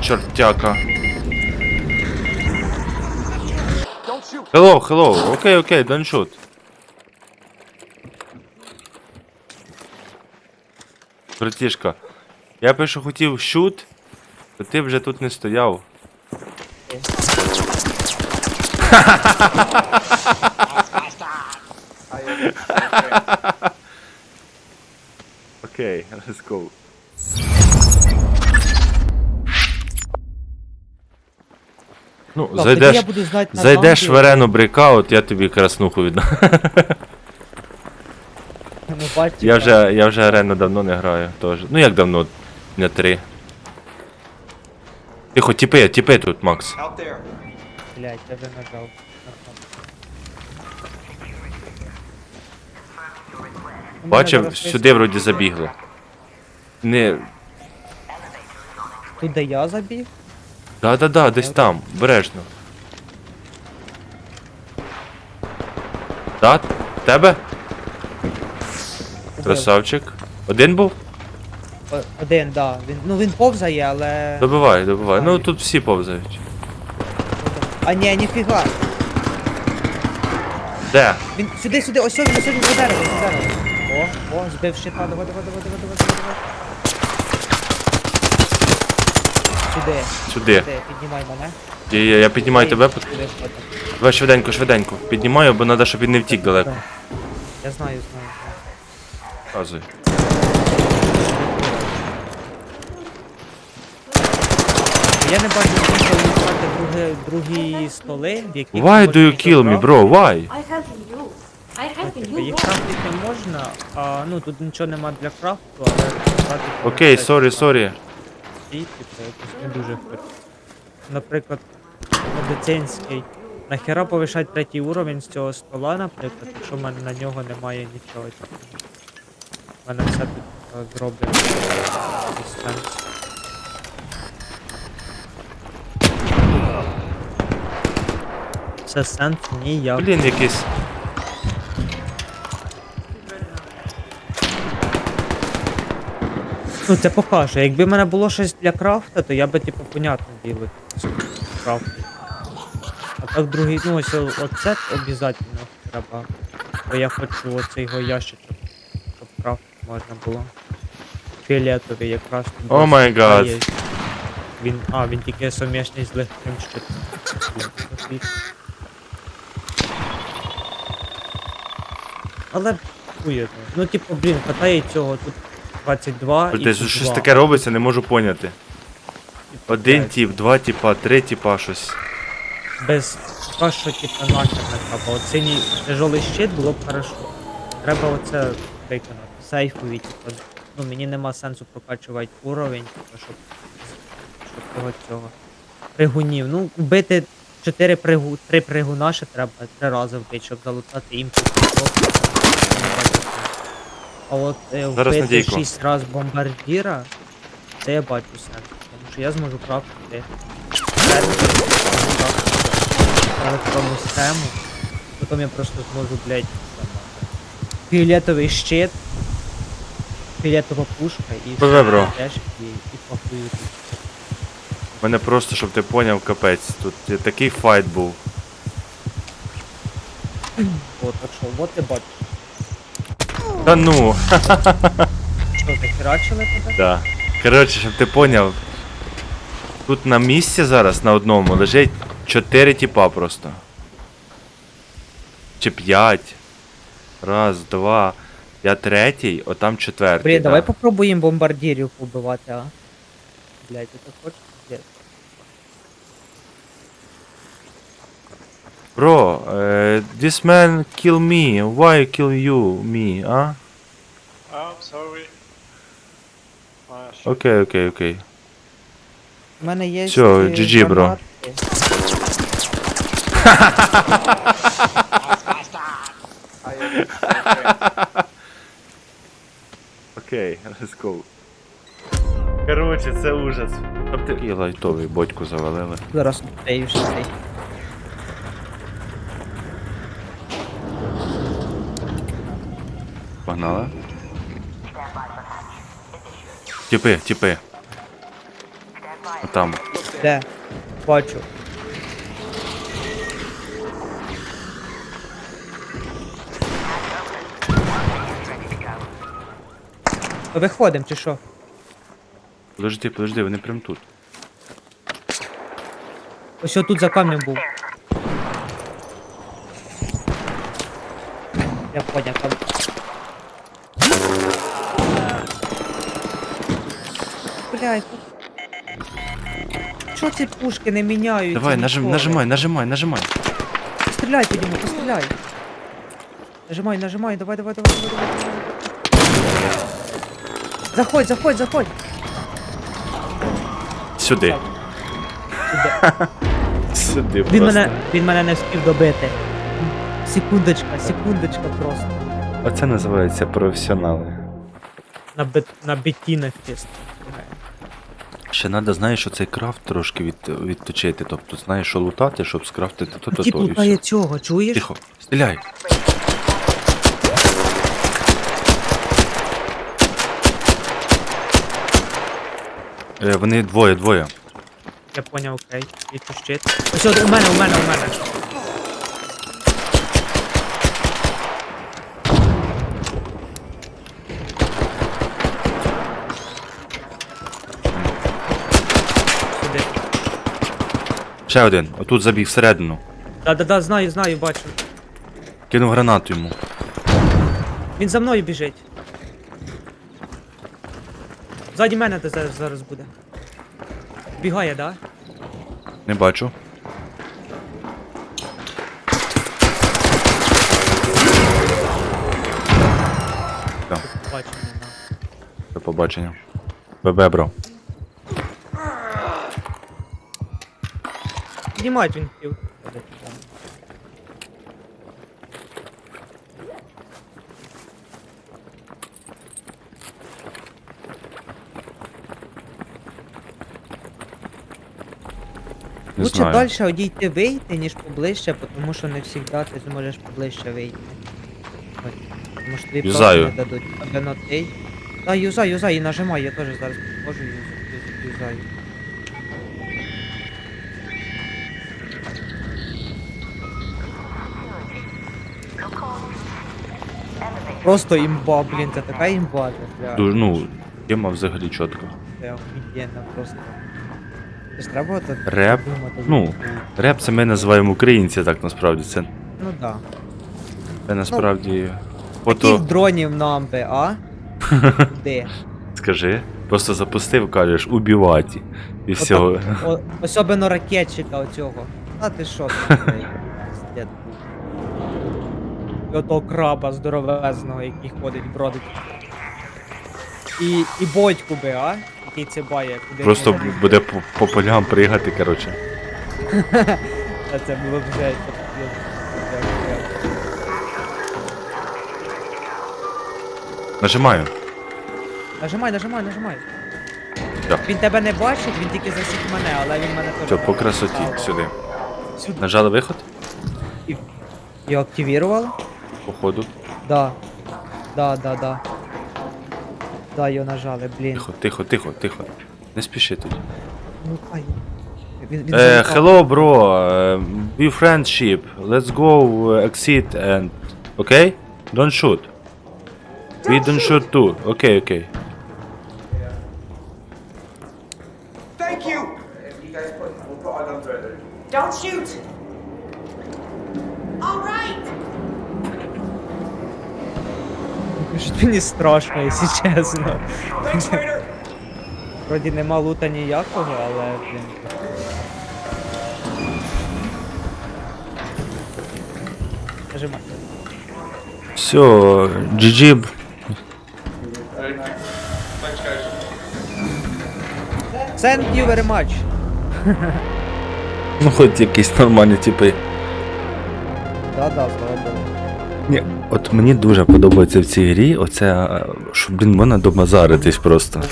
Чорт, чортяка. Hello, hello. Окей, окей, don't shoot. Братішка, я що хотів shoot, то ти вже тут не стояв. Окей, let's go. Ну, Так, тоді я зайдеш, буду знати на зайдеш в арену брейкаут, я тобі краснуху віддам. Ну, бачите, Я вже, я вже арену давно не граю теж. Ну як давно? Не три. Тихо, тіпи, тіпи тут, Макс. Out there. Блять, я вже нажав. У мене Бачив, зараз сюди вроді забігли. Не. Тут де я забіг? Да-да-да, десь там, бережно. Да? Тебе? Красавчик. Один був? О- Один, да. Він, ну він повзає, але. Добивай, добивай. Ну тут всі повзають. А ні, ніфіга. Де? Він сюди, сюди, ось сюди, сюди, за дерево, за дерево. О, о, збив щита, давай, давай, давай, давай, давай, давай, давай. Сюди, Сюди. сюди, піднімай мене. Я, я, я піднімаю тебе. Сюди, сюди. Давай швиденько, швиденько. Піднімаю, бо треба, щоб він не втік далеко. Я знаю, знаю, знаю. Показуй. Я не бачу смисла лутати другі, другі столи, в яких... Why do you kill me, bro? Why? I helping you. I helping you, Їх bro. крафтити можна, а ну тут нічого нема для крафту, але Окей, можна сорі, І, типу, якось не дуже хочу. Наприклад, медицинський. Нахера повишати третій уровень з цього стола, наприклад, якщо в мене на нього немає нічого. У мене все тут е, зроблено. Це сенс ніяк. Блін, якийсь. Ну це покаже. Якби в мене було щось для крафта, то я би типу понятно діло крафт. А так другий, ну ось оце обов'язково треба. Бо я хочу оцей його ящичок, щоб крафт можна було. Фіолетовий якраз. О май гад. Він. А, він тільки сумішний з легким щитом. Але хуєно. Ну типу, блін, хватає цього тут 22 і тут щось 2. таке робиться, не можу поняти. Один тип, два типа, три типа щось. без поки що типу нахер не треба. От синій тяжелий щит було б хорошо. Треба оце виконати. Сейфові, типу. Ну мені нема сенсу прокачувати уровень, типу, щоб, щоб того цього. Пригунів. Ну, вбити 4 пригу... 3 пригуна ще треба три рази вбити, щоб залутати імпульс. А от е, Зараз вбити Надійко. 6 раз бомбардіра, це я бачу сенс. Тому що я зможу крафтити електронну схему. Потім я просто зможу, блядь, там, фіолетовий щит, фіолетова пушка і Пливе, бро. теж і, і похую тут. Мене просто, щоб ти поняв, капець. Тут такий файт був. От, так що, от ти бачиш. Та ну, Що, ти херачили тебе? да. Коротше, щоб ти поняв. Тут на місці зараз на одному лежить чотири типа просто. Чи п'ять. Раз, два. Я третій, отам четвертий. Блін, да. давай попробуємо бомбардірів побивати, а? Блядь, ти так хочеш? Bro, uh, this man kill me. Why kill you me, а? Oh, sorry. Окей, окей, окей. У мене є. Всьо, GG, бро. Окей, let's go. Короче, це ужас. Такий лайтовий бодьку завалили. Зараз цей цей. Погнали. Тіпи, тіпи. Отам. Де? Бачу. Виходимо чи що? Подожди, подожди, вони прям тут. Ось тут за камнем був. Я поняв, там. Блядь. Чо ці пушки не міняють? Давай, нажим, нажимай, нажимай, нажимай. Постріляй по ньому, постріляй. Нажимай, нажимай, давай, давай, давай, давай, давай. Заходь, заходь, заходь. Сюди. Сюди. Сюди Він просто. мене, він мене не встиг добити. Секундочка, секундочка просто. Оце називається професіонали. На, бет, на бетінах чисто. Ще треба, знаєш, оцей крафт трошки від, відточити. Тобто, знаєш, що лутати, щоб скрафтити то, то, Тіп то. і лутає цього, чуєш? Тихо, стріляй. Е, вони двоє, двоє. Я поняв, окей. Тут щит. Ось от, у мене, у мене, у мене. Ще один. Отут забіг всередину. Да-да-да, знаю, знаю, бачу. Кинув гранату йому. Він за мною біжить. Ззаді мене де зараз, зараз буде. Бігає, да? Не бачу. Бачу, не на. До побачення. ББ, бро. Піднімають він хотів. Не Лучше знаю. далі одійти вийти, ніж поближче, тому що не завжди ти зможеш поближче вийти. Ось. Тому що тобі Юзаю. просто не дадуть. Та юзай, юзай, і нажимай, я теж зараз підходжу і юз- юз- юзаю. Просто імба, блін, це така імба, це. Дуже, ну, тема взагалі чітко. Це охуєнно просто. Це ж треба так Реп. думати. Ну, Реп це ми називаємо українці, так насправді. Це, Ну да. це насправді. Яких Фото, дронів нам би, а? Де? скажи. Просто запустив, кажеш, убивати. І все. Особливо ракетчика оцього. А ти що пиздец був. І отого краба здоровезного, який ходить, бродить. І, і бодьку би, а? Який це бає, куди Просто не- буде по, по полям пригати, коротше. Та це було б б- Нажимаю. Нажимай, нажимай, нажимай. Так. Він тебе не бачить, він тільки засік мене, але він мене теж. Все, по красоті, сюди. Сюди. Нажали виход? Його активірували? Походу. Да. Да, да, да. Да, його нажали, блін. Тихо, тихо, тихо, тихо. Не спіши тут. Ну, хай. Він, Е, hello, bro. Uh, we friendship. Let's go uh, exit and... Okay? Don't shoot. We don't shoot too. Okay, okay. Thank you! You guys Мені страшно, якщо чесно. Вроді нема лута ніякого, але, блін. Нажимай. Все, GG. Thank you very much. Ну, хоч якісь нормальні типи. Да, да, слава Богу. Ні, от мені дуже подобається в цій грі, оце, е, що, блін, можна домазаритись просто.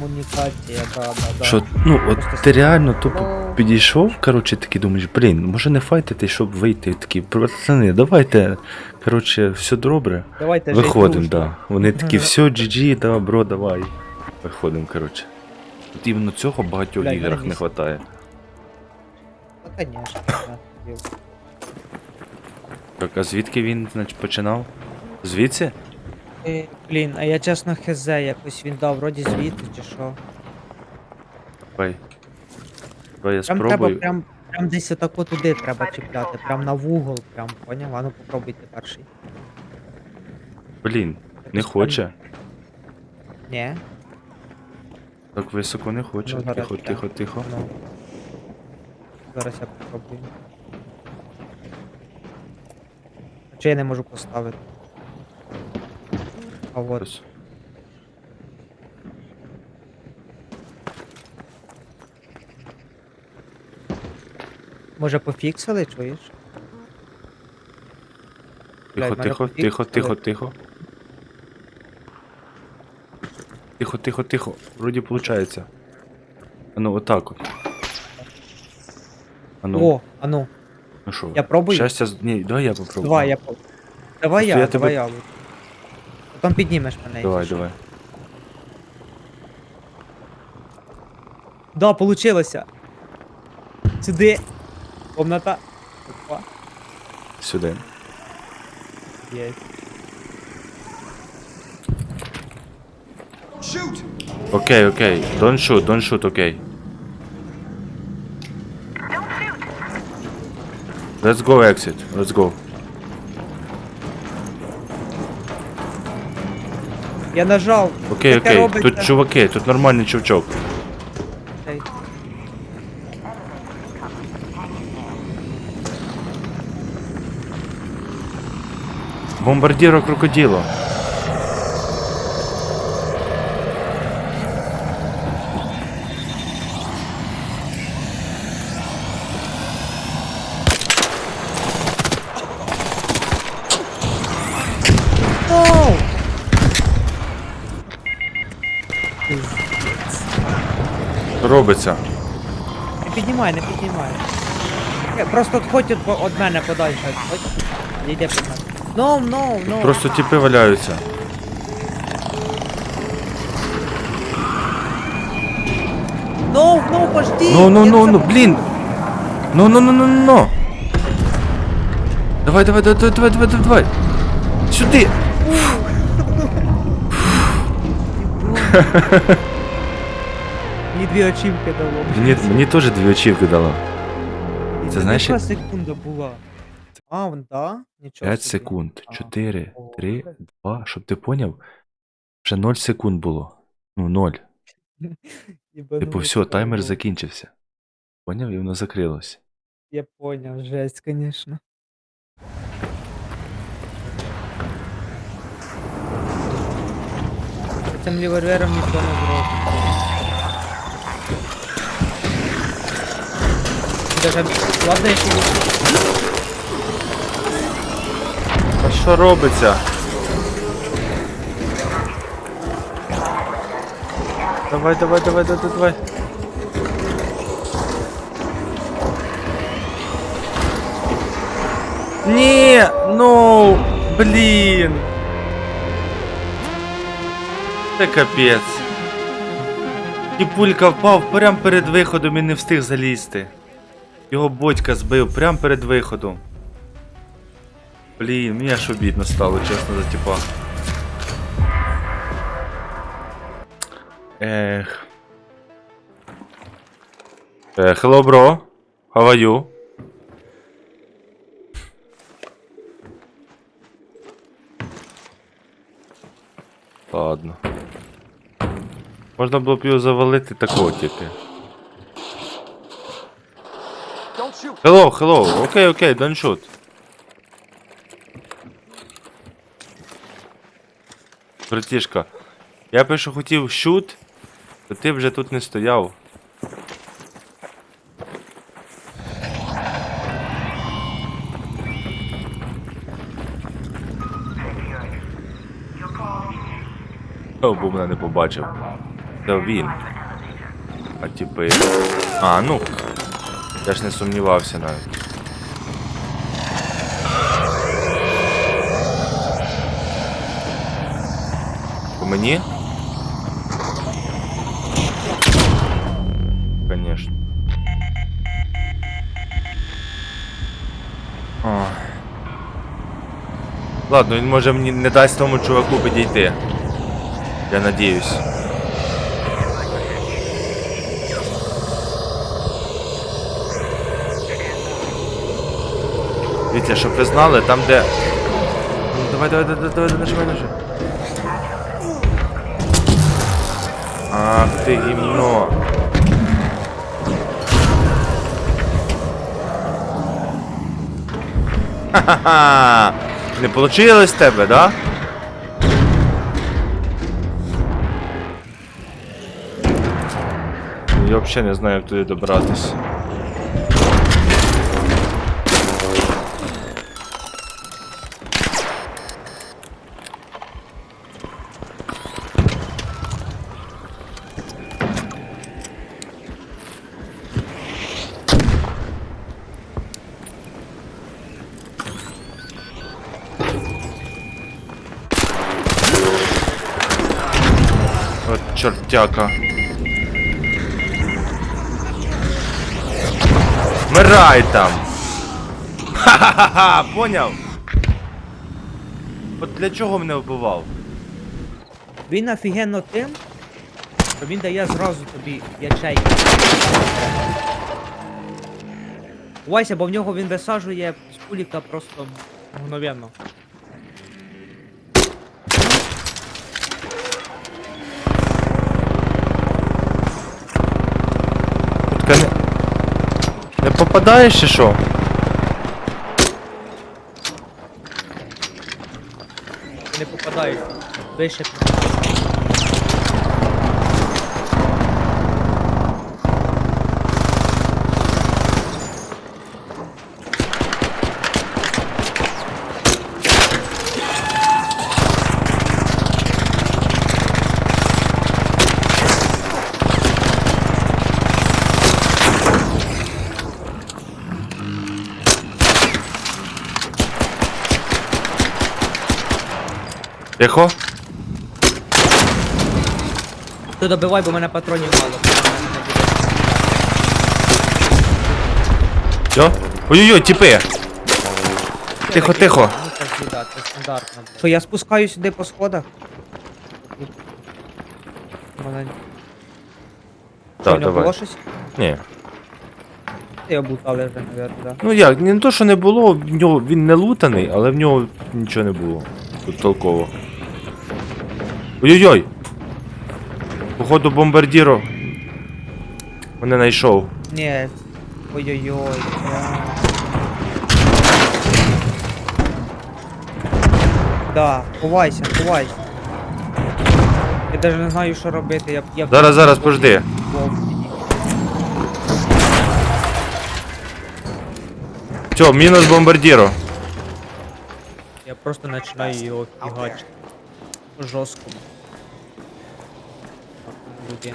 Комунікація, да, да, да. Що, ну, от Просто ти реально тупо Ну. підійшов, коротше, такий думаєш, блін, може не файтити, щоб вийти. Такі, пацани, давайте, коротше, все добре. Давайте жить Виходимо, дружно. да. Вони такі, все, GG, да, бро, давай. Виходимо, коротше. От іменно цього в багатьох Блядь, іграх не вистачає. Та, конечно, да. Так, а звідки він значить, починав? Звідси? Е, Блін, а я чесно хз, якось він дав вроді звідти чи що. Давай. Давай я Прям треба, спробую. прям, прям десь отако туди треба чіпляти, прям на вугол, прям, поняв? А ну попробуйте перший. Блін, не Якось хоче. Ні, Так високо не хоче. Ну, зараз Тихо, я. тихо, тихо. ну. Зараз я попробую. А чи я не можу поставити? А от. Може пофіксили, чуєш? Тихо, Блядь, мене тихо, пофіксили. тихо, тихо, тихо. Тихо, тихо, тихо. Вроді получається. А ну, отак от. А ну, О, а ну, ну що? я пробую? Щастя, з- ні, давай я попробую. давай я по- Давай Просто я, я давай тебе- я. лучше. Потім піднімеш мене. Давай, якщо що. давай. Да, получилося. Сюди. Комната. Опа. Сюди. Є. Окей, окей. Don't shoot, don't shoot, окей. Let's go exit. Let's go. Я нажав. Окей, Таке окей. робиться. Тут чуваки, тут нормальний чувачок. Цей. Бомбардіро. Робиться? Не піднімай, не піднімай. Е, Просто отходь від, від мене подальше. Отходь. Йди під мене. No, no, no. Просто тіпи валяються. No, no, пожди. Ну, ну, я ну, не ну, блін. Ну, ну, ну, ну, ну, ну. Давай, давай, давай, давай, давай, давай, давай. Сюди. Мені дві очівки дало. Мені, мені теж дві очівки дало. І це знаєш, Яка як- секунда була? А, вон, да? Нічого 5 собі. секунд. А, 4, о, 3, 2. Щоб ти поняв? Вже 0 секунд було. Ну, 0. їбануло Типу, все, таймер було. закінчився. Поняв? І воно закрилося. Я понял, жесть, конечно. Цим револьвером ніхто не зробить. Даже ладно, якщо А що робиться? Давай, давай, давай, давай, давай. Ні, ну, блін. Це капець. І пулька впав прямо перед виходом і не встиг залізти. Його батька збив прямо перед виходом. Блін, мені аж обідно стало, чесно, за типа. Ех. Е, hello, bro. How are you? Ладно. Можна було б його завалити такого тільки. Hello, hello. Окей, окей, don't shoot. Братішка, я що хотів шут, то ти вже тут не стояв. О, бо мене не побачив. Це він. А типи. А, ну. Я ж не сумнівався навіть. По мені? Конечно. О. Ладно, він може мені не дасть тому чуваку підійти. Я надіюсь. Дивіться, щоб ви знали, там де. Ну, Давай, давай, давай, давай, нажимай, нажимай. Ах ти гімно. Ха-ха-ха! Не получилось в тебе, да? Я взагалі не знаю, як туди добратись. Чортяка. Вмирай там! Ха-ха-ха! Поняв? От для чого мене вбивав? Він офігенно тим, що він дає зразу тобі ячейки. Увайся, бо в нього він висаджує з куліка просто мгновенно. Така не... Не попадаєш чи що? Не попадають. Вище. Тихо? Ти добивай, бо в мене патронів мало. Що? Ой-ой-ой, тіпи! Тихо, тихо. Ну це біда, це стандартно. Що я спускаю сюди по сходах? Що, Так, давай. щось? Ні. Ти облутали вже, навіть, да. Ну як, не то, що не було, в нього він не лутаний, але в нього нічого не було. Тут толково. Ой-ой-ой! Походу бомбардіро. Мене знайшов. Ні. Ой-ой-ой. Да, ховайся, ховайся. Я навіть не знаю, що робити. Я, я Зараз, зараз, пожди. Все, мінус бомбардіро. Я просто починаю його фігачити. Жорстко. Так, люди.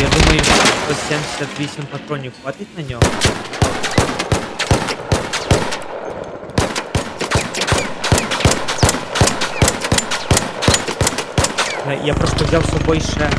Я думаю, що 78 патронів хватить на нього. Я просто взяв з собою ще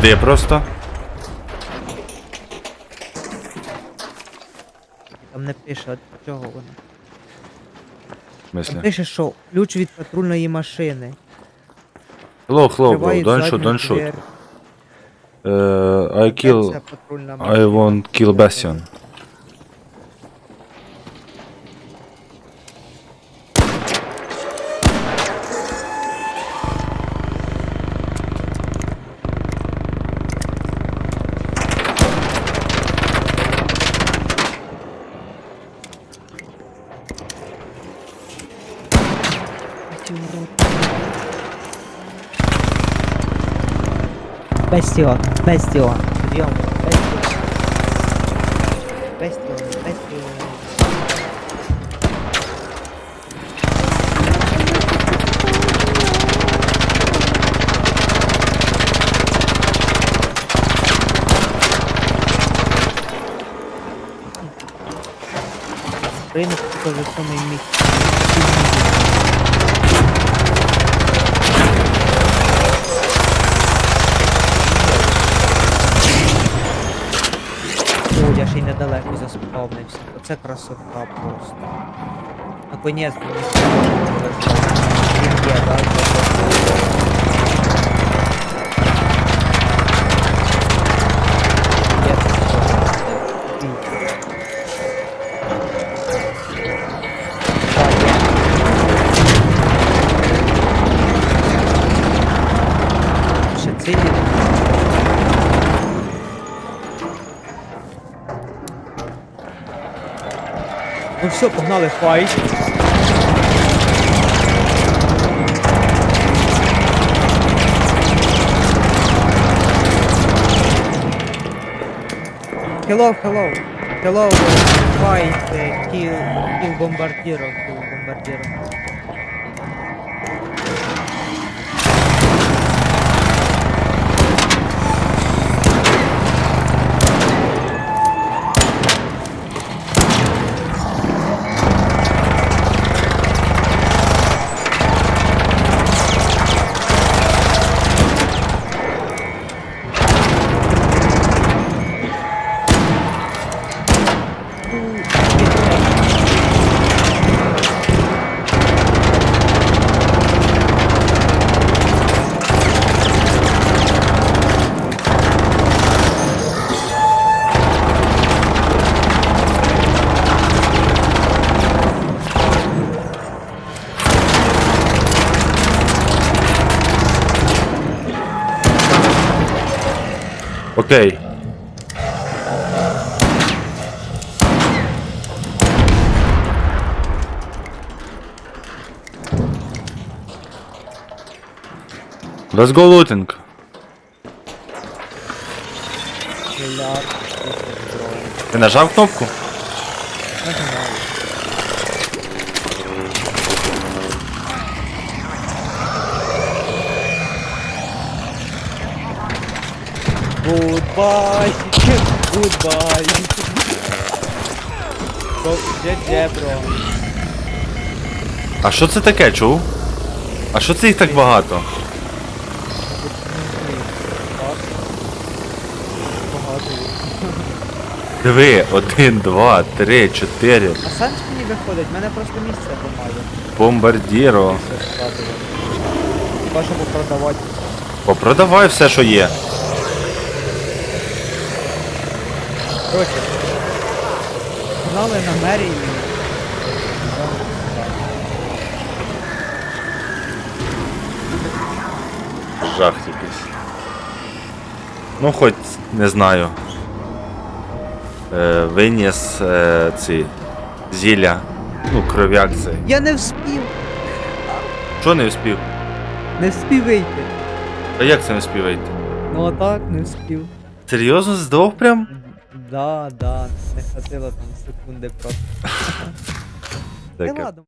Сюди просто. Там не пише, от чого воно. В Там смислі? пише, що ключ від патрульної машини. Hello, hello, bro. Відкривають Don't shoot, задню don't shoot. двері. Uh, I kill... патрульна I машина. won't kill Bastion. Бастіон, бастіон, підйом, бастіон. Бастіон, бастіон. Україна це вже самий міг. О, я ще й недалеко заспавнився. Оце красота просто. Наконець мені Він є, так? Все, погнали файт. Hello, hello. Hello, fight, uh, kill, kill bombardiro, kill bombardiro. Окей. Let's go looting. Ти нажав кнопку? Goodbye, goodbye. Go, GG, бро. А що це таке, чув? А що це їх так багато? Диви, один, два, три, чотири. А сенс мені виходить, в мене просто місце немає. Бомбардіро. Хіба що попродавати. Попродавай все, що є. Короче. Погнали на мерії. Жах якийсь. Ну, хоч не знаю. Е, виніс е, ці зілля. Ну, кров'як цей. Я не вспів! Що не вспів? Не вспів вийти. А як це не вспів вийти? Ну а так, не вспів. Серйозно здох прям? Да, да, не хватило там секунди просто. Таке. ладно.